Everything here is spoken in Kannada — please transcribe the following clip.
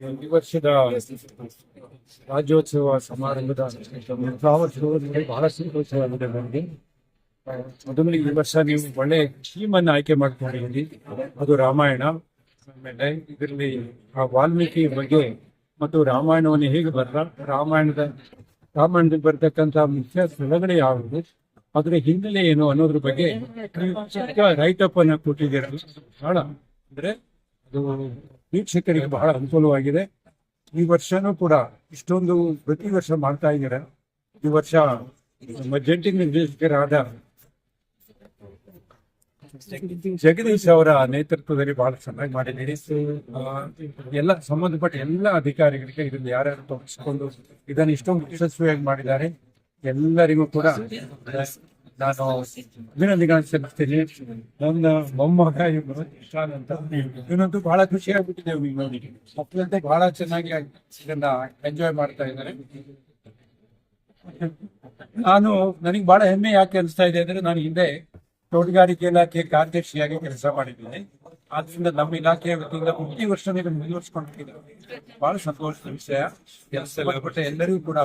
ಈ ವರ್ಷದ ರಾಜ್ಯೋತ್ಸವ ಸಮಾರಂಭದ ಮುಖಾವತರಣೆ ಬಹಳ ಸಂತೋಷವಾಗಿದೆ ನನಗೆ ಮೊದಲನೇ ಈ ವರ್ಷ ನೀವು ಒಳ್ಳೆ ಥೀಮ್ ಅನ್ನು ಆಯ್ಕೆ ಮಾಡ್ಕೊಂಡಿದ್ದೀರಿ. ಅದು ರಾಮಾಯಣ. ಆಮೇಲೆ ಇದರಲ್ಲಿ ಆ ವಾಲ್ಮೀಕಿ ಬಗ್ಗೆ ಮತ್ತು ರಾಮಾಯಣವನ್ನು ಹೇಗೆ ಬರಲ್ಲ? ರಾಮಾಯಣದ, ರಾಮಾಯಣದಲ್ಲಿ ಬರ್ತಕ್ಕಂಥ ಮುಖ್ಯ ಸ್ಥಳಗಳು ಯಾವುದು? ಅದರ ಹಿನ್ನೆಲೆ ಏನು ಅನ್ನೋದ್ರ ಬಗ್ಗೆ ಚಿಕ್ಕ ಅನ್ನ ಕೊಟ್ಟಿದ್ದೀರಲ್ಲ. ಬಹಳ ಅಂದ್ರೆ ಅದು ವೀಕ್ಷಕರಿಗೆ ಬಹಳ ಅನುಕೂಲವಾಗಿದೆ. ಈ ವರ್ಷನೂ ಕೂಡ ಇಷ್ಟೊಂದು ಪ್ರತಿ ವರ್ಷ ಮಾಡ್ತಾ ಇದ್ದಾರೆ. ಈ ವರ್ಷ ಜಂಟಿ ನಿರ್ದೇಶಕರಾದ ಜಗದೀಶ್ ಅವರ ನೇತೃತ್ವದಲ್ಲಿ ಬಹಳ ಚೆನ್ನಾಗಿ ಮಾಡಿದ್ದೀರಿ. ಎಲ್ಲ ಸಂಬಂಧಪಟ್ಟ ಎಲ್ಲ ಅಧಿಕಾರಿಗಳಿಗೆ ಇದನ್ನ ಯಾರ್ಯಾರು ತೊಡಗಿಸಿಕೊಂಡು ಇದನ್ನು ಇಷ್ಟೊಂದು ಯಶಸ್ವಿಯಾಗಿ ಮಾಡಿದ್ದಾರೆ. ಎಲ್ಲರಿಗೂ ಕೂಡ ನಾನು ಅಭಿನಂದನೆ ಸಲ್ಲಿಸ್ತೀನಿ ನನ್ನ ಮೊಮ್ಮಗ ಇವರು ಅಂತ ಇವನಂತೂ ಬಹಳ ಖುಷಿ ಆಗ್ಬಿಟ್ಟಿದೆ ಮಕ್ಕಳಂತೆ ಬಹಳ ಚೆನ್ನಾಗಿ ಇದನ್ನ ಎಂಜಾಯ್ ಮಾಡ್ತಾ ಇದ್ದಾರೆ. ನಾನು, ನನಗೆ ಬಹಳ ಹೆಮ್ಮೆ ಯಾಕೆ ಅನಿಸ್ತಾ ಇದೆ ಅಂದ್ರೆ ನಾನು ಹಿಂದೆ ತೋಟಗಾರಿಕೆ ಇಲಾಖೆ ಕಾರ್ಯದರ್ಶಿಯಾಗಿ ಕೆಲಸ ಮಾಡಿದ್ದೀನಿ. ಆದ್ರಿಂದ ನಮ್ಮ ಇಲಾಖೆಯ ವತಿಯಿಂದ ಪ್ರತಿ ವರ್ಷ ಮುಂದುವರಿಸಿಕೊಂಡಿದ್ದೇವೆ ಬಹಳ ಸಂತೋಷದ ವಿಷಯ. ಕೆಲಸ ಎಲ್ಲರಿಗೂ ಕೂಡ